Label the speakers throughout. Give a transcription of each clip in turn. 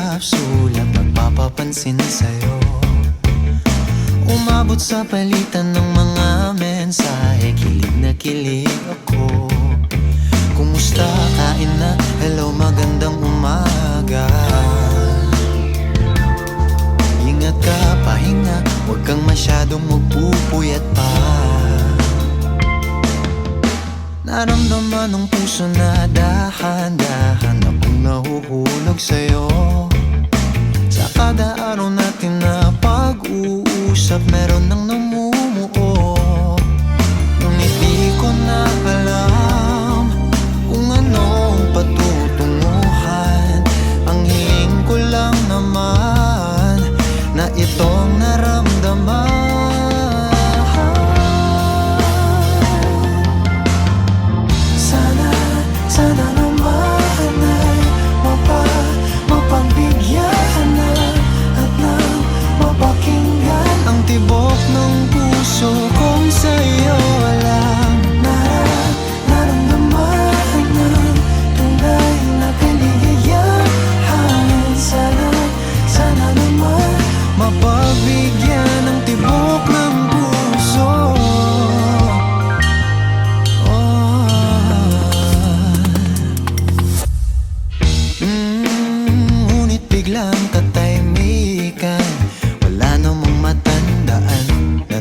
Speaker 1: sulyap-sulyap Nagpapapansin sa'yo. Umabot sa palitan ng mga mensahe Kilig na kilig ako. Kumusta, kain na, hello, magandang umaga. Ingat ka, pahinga, huwag kang masyadong magpupuyat pa. Naramdaman ng puso na dahan-dahan nahuhulog sa'yo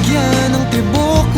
Speaker 1: Lagyan ng tibok